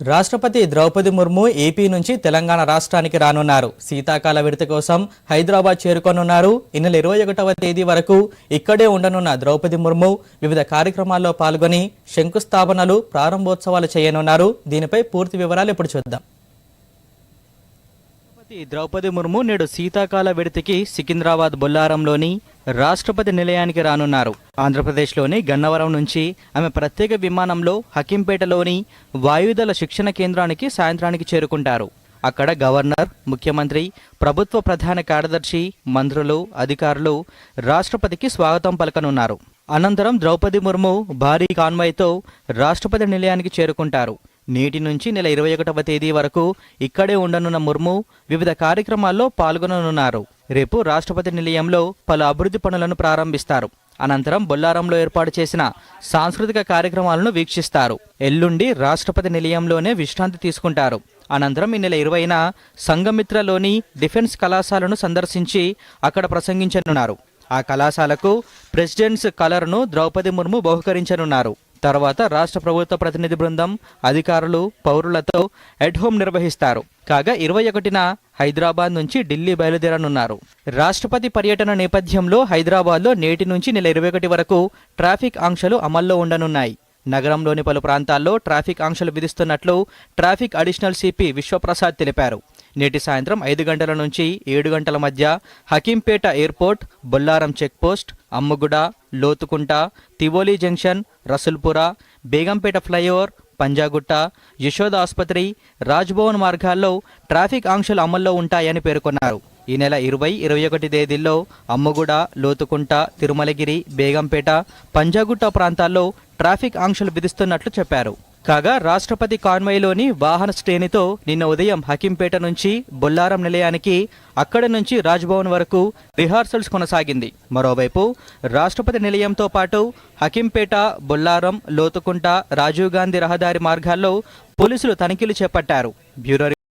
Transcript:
రాష్ట్రపతి ద్రౌపది ముర్ము ఏపీ నుంచి తెలంగాణ రాష్ట్రానికి రానున్నారు. శీతాకాల విడత కోసం హైదరాబాద్ చేరుకోనున్నారు. ఈ నెల ఇరవై ఒకటవ తేదీ వరకు ఇక్కడే ఉండనున్న ద్రౌపది ముర్ము వివిధ కార్యక్రమాల్లో పాల్గొని శంకుస్థాపనలు ప్రారంభోత్సవాలు చేయనున్నారు. దీనిపై పూర్తి వివరాలు ఇప్పుడు చూద్దాం. ద్రౌపది ముర్ము నేడు శీతాకాల విడతికి సికింద్రాబాద్ బొల్లారంలోని రాష్ట్రపతి నిలయానికి రానున్నారు. ఆంధ్రప్రదేశ్లోని గన్నవరం నుంచి ఆమె ప్రత్యేక విమానంలో హకీంపేటలోని వాయుదళ శిక్షణ కేంద్రానికి సాయంత్రానికి చేరుకుంటారు. అక్కడ గవర్నర్ ముఖ్యమంత్రి ప్రభుత్వ ప్రధాన కార్యదర్శి మంత్రులు అధికారులు రాష్ట్రపతికి స్వాగతం పలకనున్నారు. అనంతరం ద్రౌపది ముర్ము భారీ కాన్వాయ్తో రాష్ట్రపతి నిలయానికి చేరుకుంటారు. నేటి నుంచి నెల ఇరవై ఒకటవ తేదీ వరకు ఇక్కడే ఉండనున్న ముర్ము వివిధ కార్యక్రమాల్లో పాల్గొననున్నారు. రేపు రాష్ట్రపతి నిలయంలో పలు అభివృద్ధి పనులను ప్రారంభిస్తారు. అనంతరం బొల్లారంలో ఏర్పాటు చేసిన సాంస్కృతిక కార్యక్రమాలను వీక్షిస్తారు. ఎల్లుండి రాష్ట్రపతి నిలయంలోనే విశ్రాంతి తీసుకుంటారు. అనంతరం ఈ నెల ఇరవైన సంఘమిత్రలోని డిఫెన్స్ కళాశాలను సందర్శించి అక్కడ ప్రసంగించనున్నారు. ఆ కళాశాలకు ప్రెసిడెంట్స్ కలర్ను ద్రౌపది ముర్ము బహుకరించనున్నారు. తర్వాత రాష్ట్ర ప్రభుత్వ ప్రతినిధి బృందం అధికారులు పౌరులతో ఎట్ హోమ్ నిర్వహిస్తారు. కాగా ఇరవై ఒకటిన హైదరాబాద్ నుంచి ఢిల్లీ బయలుదేరనున్నారు. రాష్ట్రపతి పర్యటన నేపథ్యంలో హైదరాబాద్లో నేటి నుంచి నెల ఇరవై ఒకటి వరకు ట్రాఫిక్ ఆంక్షలు అమల్లో ఉండనున్నాయి. నగరంలోని పలు ప్రాంతాల్లో ట్రాఫిక్ ఆంక్షలు విధిస్తున్నట్లు ట్రాఫిక్ అడిషనల్ సిపి విశ్వప్రసాద్ తెలిపారు. నేటి సాయంత్రం ఐదు గంటల నుంచి ఏడు గంటల మధ్య Hakimpet airport Bollaram check post Ammuguda Lothukunta Tivoli junction Rasoolpura Begumpet flyover Panjagutta Yashoda ఆసుపత్రి రాజ్భవన్ మార్గాల్లో ట్రాఫిక్ ఆంక్షలు అమల్లో ఉంటాయని పేర్కొన్నారు. ఈ నెల ఇరవై ఇరవై ఒకటి తేదీల్లో అమ్ముగుడ లోతుకుంట తిరుమలగిరి బేగంపేట పంజాగుట్ట ప్రాంతాల్లో ట్రాఫిక్ ఆంక్షలు విధిస్తున్నట్లు చెప్పారు. కాగా రాష్ట్రపతి కాన్వాయ్లోని వాహన శ్రేణితో నిన్న ఉదయం హకీంపేట నుంచి బొల్లారం నిలయానికి అక్కడి నుంచి రాజ్భవన్ వరకు రిహార్సల్స్ కొనసాగింది. మరోవైపు రాష్ట్రపతి నిలయంతో పాటు హకీంపేట బొల్లారం లోతుకుంట రాజీవ్ గాంధీ రహదారి మార్గాల్లో పోలీసులు తనిఖీలు చేపట్టారు. బ్యూరో